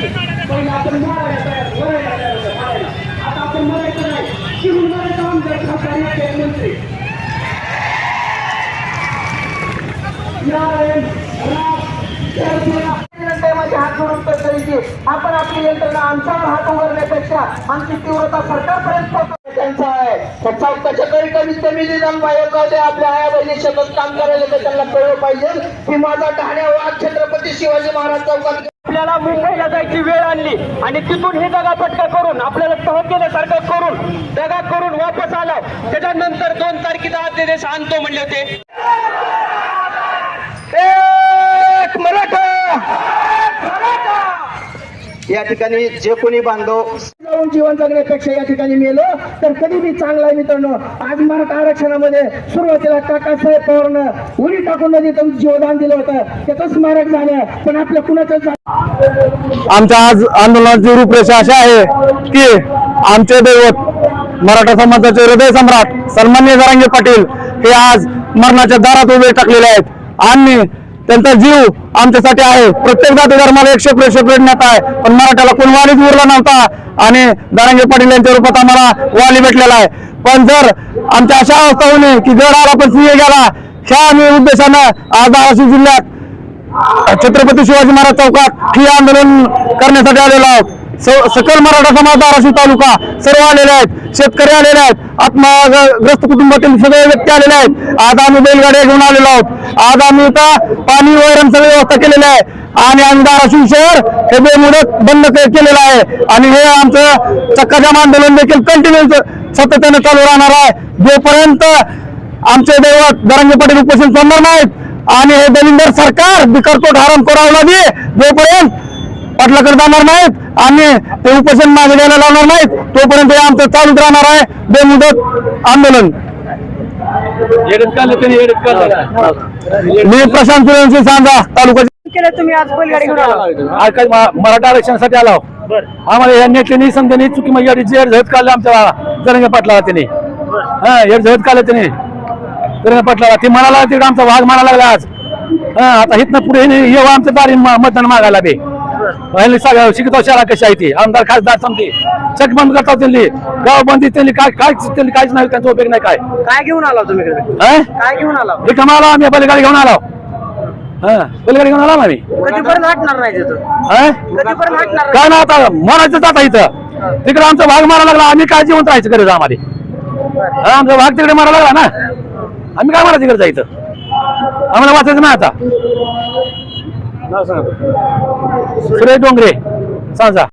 आपण मारायला तयार तयार होतो मारायला आता आपण मरायचं नाही आमदार खासदार मंत्री नारायण राम टायमाच्या हात जोडून तर आपण आपली यंत्रणा आमच्यावर हात उघडण्यापेक्षा आमची तीव्रता सरकारपर्यंत पोहोचवणं त्यांचं आहे त्या चौकाच्या कमीत कमी निदान बाहेर आपल्या आया बहिणी शेतात काम करायला तर त्यांना कळलं पाहिजे की माझा ठाण्यावर छत्रपती शिवाजी महाराज चौकात आपल्याला मुंबईला जायची वेळ आणली आणि तिथून हे दगापटका करून आपल्याला तह केल्यासारखं करून दगा करून वापस आला. त्याच्यानंतर दोन तारखेचा आदेश आणतो म्हणले होते. एक या ठिकाणी जे कोणी बांधव जीवन जगण्यापेक्षा या ठिकाणी मेलो तर कधी बी चांगला आहे मित्रांनो आज मराठा आरक्षणामध्ये सुरुवातीला काकासाहेब पवारनं उडी टाकून नदी जीवदान दिलं होतं. त्याचं स्मारक झालं पण आपल्या कुणाचं आमच्या आज आंदोलनाची रूपरेषा अशी आहे की आमचे दैवत मराठा समाजाचे हृदय सम्राट सन्मान्य जरांगे पाटील हे आज मरणाच्या दारात उभे टाकलेले आहेत. आणि त्यांचा जीव आमच्यासाठी आहे. प्रत्येक जाती धर्माला एकशे सेपरेट सेपरेट नेता आहे. पण मराठ्याला कोण वालीच उरला नव्हता. आणि दारांगे पाटील यांच्या रूपात आम्हाला वाली भेटलेला आहे. पण जर आमच्या अशा अवस्था होणे की गड आला पण सिंह गेला ह्या आम्ही उद्देशानं आज धाराशिव जिल्ह्यात छत्रपती शिवाजी महाराज चौकात ही आंदोलन करण्यासाठी आलेलो आहोत. सकल मराठा समाज धाराशिव तालुका सर्व आलेले आहेत. शेतकरी आलेले आहेत. आत्मग्रस्त कुटुंबातील सगळे व्यक्ती आलेले आहेत. आज आम्ही बैलगाड्या घेऊन आलेलो आहोत. आज आम्ही इथं पाणी वैरण सगळी व्यवस्था केलेली आहे. आणि आम्ही धाराशिव शहर हे बेमुदत बंद केलेलं आहे. आणि हे आमचं चक्काजाम आंदोलन देखील कंटिन्यू सातत्याने चालू राहणार आहे. जोपर्यंत आमचे दैवत दरंगे पाटील उपोषण सोडणार नाहीत आणि हे दलिंदर सरकार बिकरतो हराम करावं लागेल जोपर्यंत पाटलाकडे जाणार नाहीत. आणि ते उपोषण मागे द्यायला लावणार नाहीत. तोपर्यंत हे आमचं चालूच राहणार आहे. बेमुदत आंदोलन. मी प्रशांत सुरेंशी सांगा तालुका केलं तुम्ही आज बैलगाडी घेऊन आला? आज काही मा- मराठा आरक्षणासाठी आलो आम्हाला या नेत्यांनी समजाने चुकी म्हणजे जेर झहत काढलं आमच्या जरंगे पाटला त्यांनी हा हेर झहत काढलं त्यांनी जरंगे पाटला ते म्हणाला तिकडे आमचा वाघ म्हणायला लागला आज. हा आता हिथनं पुढे येऊ आमच्या दारी म- मतदान मागायला बे. पहिले सगळं शिकतो शाळा कशी आहे ती? आमदार खासदार समती चक बंद करतात त्यांनी. गाव बंदी त्यांनी काय काय त्यांनी काहीच नाही त्यांचा उपयोग नाही काय. काय घेऊन आला तुम्ही? काय घेऊन आला? रिकामा आलो आम्ही बैलगाडी घेऊन आलो. बैलगाडी घेऊन आलो ना आम्ही कधीपर्यंत हटणार नाही तिथं? कधीपर्यंत हटणार काय ना आता मरायचं आता इथं. तिकडे आमचा भाग मारा लागला आम्ही काय जिवंत राहायचं गरज आम्हाला आमचा भाग तिकडे मारा लागला ना? आम्ही काय मारायचं गरज आहे इथं आम्हाला वाचायचं नाही आता. सुरेश डोंगरे सांजा